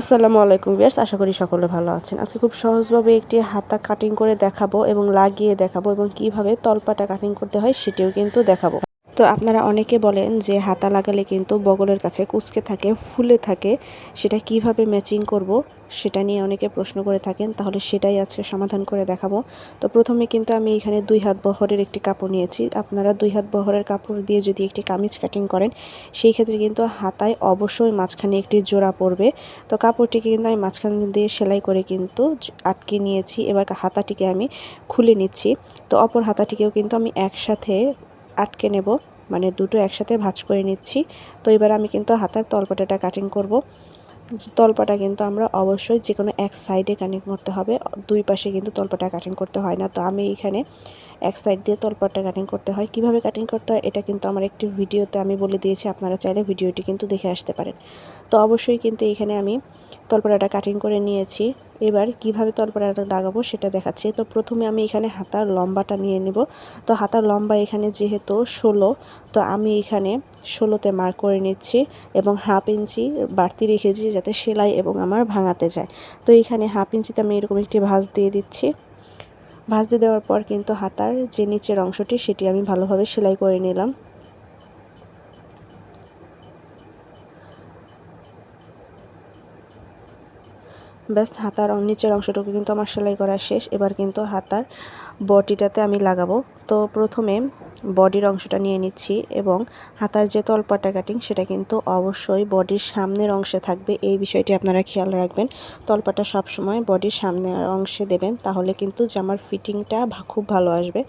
আসসালামু আলাইকুম বিয়ার্স আশা করি সকলে ভালো আছেন। আজকে খুব সহজভাবে একটি হাতা কাটিং করে দেখাবো এবং লাগিয়ে দেখাবো এবং কীভাবে তলপাটা কাটিং করতে হয় সেটিও কিন্তু দেখাবো। তো আপনারা অনেকে বলেন যে হাতা লাগালে কিন্তু বগলের কাছে কুচকে থাকে, ফুলে থাকে। সেটা কীভাবে ম্যাচিং করব সেটা নিয়ে অনেকে প্রশ্ন করে থাকেন। তাহলে সেটাই আজকে সমাধান করে দেখাবো। তো প্রথমে কিন্তু আমি এখানে দুই হাত বহরের একটি কাপড় নিয়েছি। আপনারা দুই হাত বহরের কাপড় দিয়ে যদি একটি কামিজ কাটিং করেন, সেই ক্ষেত্রে কিন্তু হাতায় অবশ্যই মাঝখানে একটি জোড়া পড়বে। তো কাপড়টিকে কিন্তু আমি মাঝখান দিয়ে সেলাই করে কিন্তু আটকে নিয়েছি। এবার হাতাটিকে আমি খুলে নিচ্ছি। তো অপর হাতাটিকেও কিন্তু আমি একসাথে আটকে নেব। মানে দুটো একসাথে ভাজ করে নিচ্ছি। তো এবার আমি কিন্তু হাতার তলপাটাটা কাটিং করব। তলপাটা কিন্তু আমরা অবশ্যই যে কোনো এক সাইডে কানেক্ট করতে হবে। দুই পাশে কিন্তু তলপাটা কাটিং করতে হয় না। তো আমি এখানে এক সাইড দিয়ে তলপাটটা কাটিং করতে হয়। কীভাবে কাটিং করতে হয়, এটা কিন্তু আমার একটি ভিডিওতে আমি বলে দিয়েছি, আপনারা চাইলে ভিডিওটি কিন্তু দেখে আসতে পারেন। তো অবশ্যই কিন্তু এখানে আমি তলপাটাটা কাটিং করে নিয়েছি। এবার কীভাবে তলপাটাটা লাগাবো সেটা দেখাচ্ছি। তো প্রথমে আমি এখানে হাতার লম্বাটা নিয়ে নেব। তো হাতার লম্বা এখানে যেহেতু ষোলো, তো আমি এখানে ষোলোতে মার্ক করে নিচ্ছি এবং হাফ ইঞ্চি বাড়তি রেখেছি যাতে সেলাই এবং আমার ভাঙাতে যায়। তো এখানে হাফ ইঞ্চিতে আমি এরকম একটি ভাঁজ দিয়ে দিচ্ছি। ভাজতে দেওয়ার পর কিন্তু হাতার যে নিচের অংশটি, সেটি আমি ভালোভাবে সেলাই করে নিলাম। ব্যাস, হাতার নিচের অংশটুকু কিন্তু আমার সেলাই করা শেষ। এবার কিন্তু হাতার বডিটাতে আমি লাগাবো। তো প্রথমে বডির অংশটা নিয়ে নিচ্ছি এবং হাতার যে তলপাটা কাটিং সেটা কিন্তু অবশ্যই বডির সামনের অংশে থাকবে। এই বিষয়টি আপনারা খেয়াল রাখবেন। তলপাটা সবসময় বডির সামনের অংশে দেবেন, তাহলে কিন্তু জামার ফিটিংটা খুব ভালো আসবে।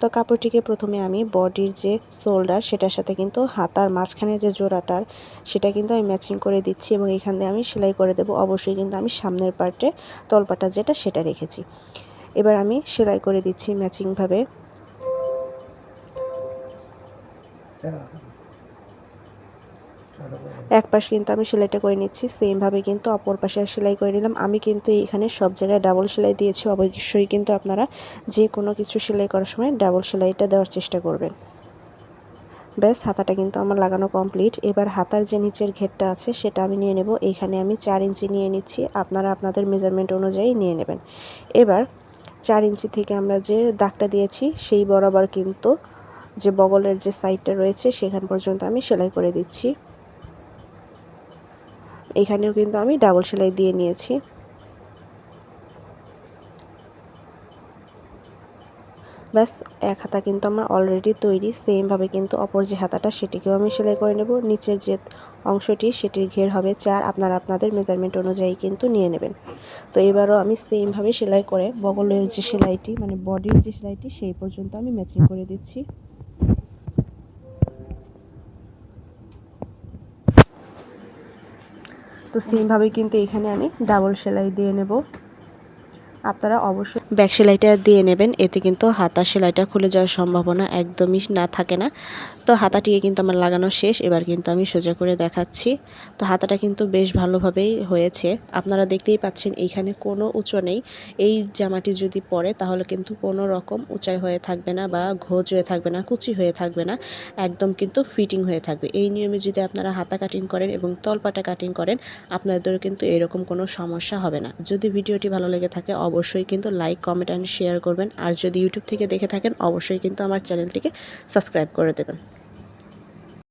তো কাপড়টিকে প্রথমে আমি বডির যে শোল্ডার সেটার সাথে কিন্তু হাতার মাঝখানে যে জোড়াটার সেটা কিন্তু আমি ম্যাচিং করে দিচ্ছি এবং এখান দিয়ে আমি সেলাই করে দেবো। অবশ্যই কিন্তু আমি সামনের পার্টে তলপাটা যেটা সেটা রেখেছি। এবার আমি সেলাই করে দিচ্ছি ম্যাচিংভাবে। এক পাশ কিন্তু আমি সেলাইটা করে নিচ্ছি, সেমভাবে কিন্তু অপর পাশে সেলাই করে নিলাম। আমি কিন্তু এখানে সব জায়গায় ডাবল সেলাই দিয়েছি। অবশ্যই কিন্তু আপনারা যে কোনো কিছু সেলাই করার সময় ডাবল সেলাইটা দেওয়ার চেষ্টা করবেন। ব্যাস, হাতাটা কিন্তু আমার লাগানো কমপ্লিট। এবার হাতার যে নিচের ঘেরটা আছে, সেটা আমি নিয়ে নেব। এইখানে আমি চার ইঞ্চি নিয়ে নিচ্ছি। আপনারা আপনাদের মেজারমেন্ট অনুযায়ী নিয়ে নেবেন। এবার চার ইঞ্চি থেকে আমরা যে দাগটা দিয়েছি, সেই বরাবর কিন্তু যে বগলের যে সাইডটা রয়েছে, সেখান পর্যন্ত আমি সেলাই করে দিচ্ছি। এখানেও কিন্তু আমি ডাবল সেলাই দিয়ে নিয়েছি। ব্যাস, এক হাতা কিন্তু আমার অলরেডি তৈরি। সেমভাবে কিন্তু অপর যে হাতাটা, সেটিকেও আমি সেলাই করে নেব। নিচের যে অংশটি সেটির ঘের হবে চার, আপনারা আপনাদের মেজারমেন্ট অনুযায়ী কিন্তু নিয়ে নেবেন। তো এবারও আমি সেমভাবে সেলাই করে বগলের যে সেলাইটি মানে বডির যে সেলাইটি, সেই পর্যন্ত আমি ম্যাচিং করে দিচ্ছি। তো সেমভাবে কিন্তু এখানে আমি ডাবল সেলাই দিয়ে নেব। আপনারা অবশ্যই ব্যাক সেলাইটা দিয়ে নেবেন, এতে কিন্তু হাতা সেলাইটা খুলে যাওয়ার সম্ভাবনা একদমই না, থাকে না। তো হাতাটিকে কিন্তু আমার লাগানো শেষ, এবার কিন্তু আমি সোজা করে দেখাচ্ছি। তো হাতাটা কিন্তু বেশ ভালোভাবেই হয়েছে। আপনারা দেখতেই পাচ্ছেন এইখানে কোনো উঁচু নেই। এই জামাটি যদি পরে, তাহলে কিন্তু কোনো রকম উঁচাই হয়ে থাকবে না বা ঘোজ হয়ে থাকবে না, কুচি হয়ে থাকবে না। একদম কিন্তু ফিটিং হয়ে থাকবে। এই নিয়মে যদি আপনারা হাতা কাটিং করেন এবং তলপাটা কাটিং করেন আপনাদের কিন্তু এরকম কোনো সমস্যা হবে না। যদি ভিডিওটি ভালো লেগে থাকে অবশ্যই কিন্তু লাইক কমেন্ট অ্যান্ড শেয়ার করবেন। আর যদি ইউটিউব থেকে দেখে থাকেন, অবশ্যই কিন্তু আমার চ্যানেলটিকে সাবস্ক্রাইব করে দেবেন।